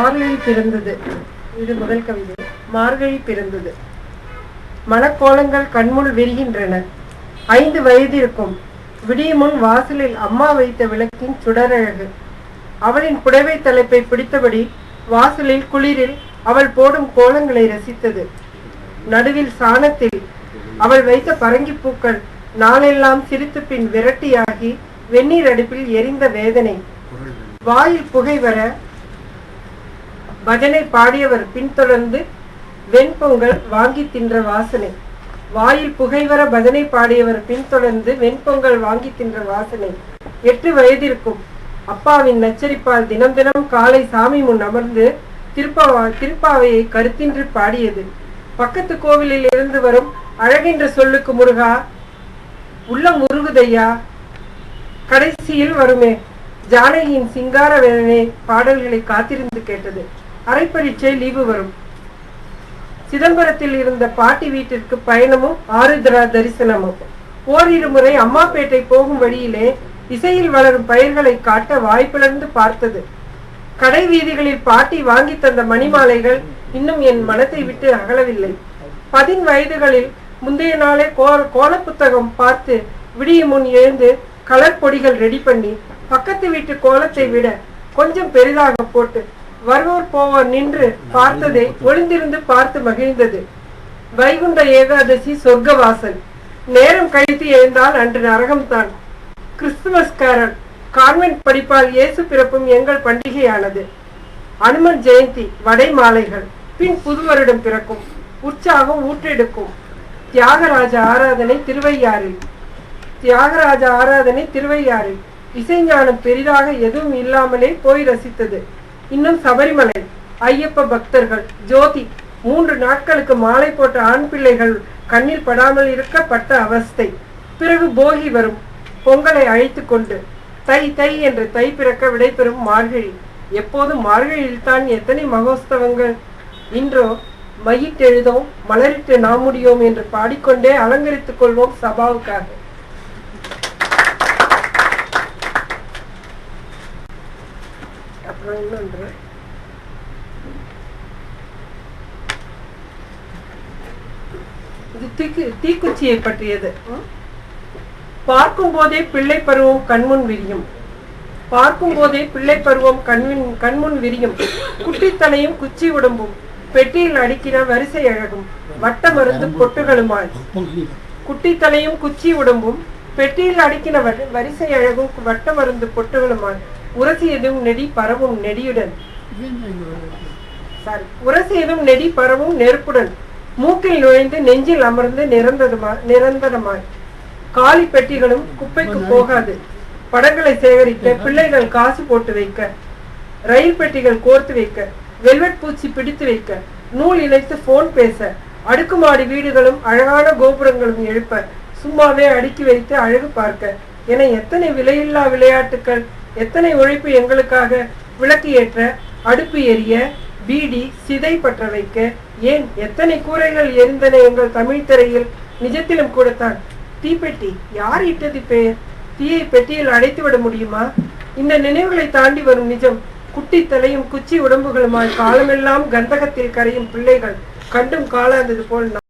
மார்கழி பிறந்தது. இது முதல் கவிதை. மார்கழி பிறந்தது. மனக்கோலங்கள் கண்முள் விரிகின்றன. ஐந்து வயதிருக்கும் விடியுமுன் வாசலில் அம்மா வைத்த விளக்கின் சுடரழகு. அவளின் புடவை தலைப்பை பிடித்தபடி வாசலில் குளிரில் அவள் போடும் கோலங்களை ரசித்தது. நடுவில் சாணத்தில் அவள் வைத்த பரங்கிப் பூக்கள் நாளெல்லாம் சிரித்து பின் விரட்டியாகி வெந்நீர் அடுப்பில் எரிந்த வேதனை. வாயில் புகை வர பஜனை பாடியவர் பின்தொடர்ந்து வெண்பொங்கல் வாங்கி தின்ற வாசனை. வாயில் புகைவர பஜனை பாடியவர் பின்தொடர்ந்து வெண்பொங்கல் வாங்கி தின்ற வாசனை. எட்டு வயதிற்கும் அப்பாவின் நச்சரிப்பால் தினம் தினம் காலை சாமி முன் அமர்ந்து திருப்பாவா திருப்பாவையை கருத்தின்றி பாடியது. பக்கத்து கோவிலில் இருந்து வரும் அழகின்ற சொல்லுக்கு முருகா உள்ளம் முருகுதையா கடைசியில் வருமே ஜானகியின் சிங்கார வேதனை பாடல்களை காத்திருந்து கேட்டது. அரைப்பரீட்சை லீவு வரும். சிதம்பரத்தில் இருந்த பாட்டி வீட்டிற்கு பயணமும் ஆருத்ரா தரிசனமும். ஓரிரு முறை அம்மாப்பேட்டை போகும் வழியிலே இசையில் வளரும் பயிர்களை காட்ட வாய்ப்பிழந்து பார்த்தது. கடை வீதிகளில் பாட்டி வாங்கி தந்த மணிமாலைகள் இன்னும் என் மனத்தை விட்டு அகலவில்லை. பதின் வயதுகளில் முந்தைய நாளே கோ கோல புத்தகம் பார்த்து விடிய முன் எழுந்து கலர் பொடிகள் ரெடி பண்ணி பக்கத்து வீட்டு கோலத்தை விட கொஞ்சம் பெரிதாக போட்டு வருவோர் போவோர் நின்று பார்த்ததை ஒளிந்திருந்து பார்த்து மகிழ்ந்தது. வைகுண்ட ஏகாதசி சொர்க்கவாசல். நேரம் கழித்து எழுந்தால் அன்று நரகம்தான். கிறிஸ்துமஸ்காரன் கான்வென்ட் படிப்பால் இயேசு பிறப்பும் எங்கள் பண்டிகையானது. அனுமன் ஜெயந்தி வடை மாலைகள் பின் புது வருடம் பிறக்கும். உற்சாகம் ஊற்றெடுக்கும். தியாகராஜ ஆராதனை திருவையாறில். தியாகராஜ ஆராதனை திருவையாறில். இசைஞானம் பெரிதாக எதுவும் இல்லாமலே போய் ரசித்தது. இன்னும் சபரிமலை ஐயப்ப பக்தர்கள் ஜோதி மூன்று நாட்களுக்கு மாலை போட்ட ஆண் பிள்ளைகள் கண்ணில் படாமல் இருக்க பட்ட அவஸ்தை. பிறகு போகி வரும். பொங்கலை அழைத்து கொண்டு தை தை என்று தை பிறக்க விடைபெறும் மார்கழி. எப்போதும் மார்கழியில்தான் எத்தனை மகோத்சவங்கள். இன்றோ மையிட்டெழுதோம் மலரிட்டு நாமுடியோம் என்று பாடிக்கொண்டே அலங்கரித்துக் கொள்வோம் சபாவுக்காக. அப்புறம் இன்னொன்று இது தீக்கு தீக்குச்சியை பற்றியது. பார்க்கும் போதே பிள்ளை பருவம் கண்முன் விரியும். பார்க்கும் போதே பிள்ளை பருவம் கண்மின் கண்முன் விரியும். குட்டித்தலையும் குச்சி உடம்பும். பெட்டியில் அடுக்கின வரிசை அழகும். வட்ட மருந்து பொட்டுகளுமாய். குட்டித்தலையும் குச்சி உடம்பும். பெட்டியில் அடுக்கின வரிசை அழகும். வட்ட மருந்து பொட்டுகளுமாய். உரசியதும் நெடி பரவும் நெடியுடன். சாரி உரசியதும் நெடி பரவும் நெருப்புடன். மூக்கில் நுழைந்து நெஞ்சில் அமர்ந்து நிரந்தரமா நிரந்தரமாய் காலி பெட்டிகளும் குப்பைக்கு போகாது. படங்களை சேகரிக்க பிள்ளைகள் காசு போட்டு வைக்க. ரயில் பெட்டிகள் கோர்த்து வைக்க. வெல்வெட் பூச்சி பிடித்து வைக்க. நூல் இணைத்து போன் பேச. அடுக்குமாடி வீடுகளும் அழகான கோபுரங்களும் எழுப்ப. சும்மாவே அடுக்கி வைத்து அழகு பார்க்க. என எத்தனை விலையில்லா விளையாட்டுக்கள். எத்தனை உழைப்பு எங்களுக்காக விளக்கு ஏற்ற அடுப்பு எரிய பீடி சிதை பற்ற வைக்க ஏன் எத்தனை கூரைகள் எரிந்தன எங்கள் தமிழ் திரையில்? நிஜத்திலும் கூடத்தான். தீப்பெட்டி யார் இட்டது பெயர்? தீயை பெட்டியில் அடைத்து விட முடியுமா? இந்த நினைவுகளை தாண்டி வரும் நிஜம். குட்டி தலையும் குச்சி உடம்புகளுமாய் காலமெல்லாம் கந்தகத்தில் கரையும் பிள்ளைகள் கண்டும் காலாந்தது போல்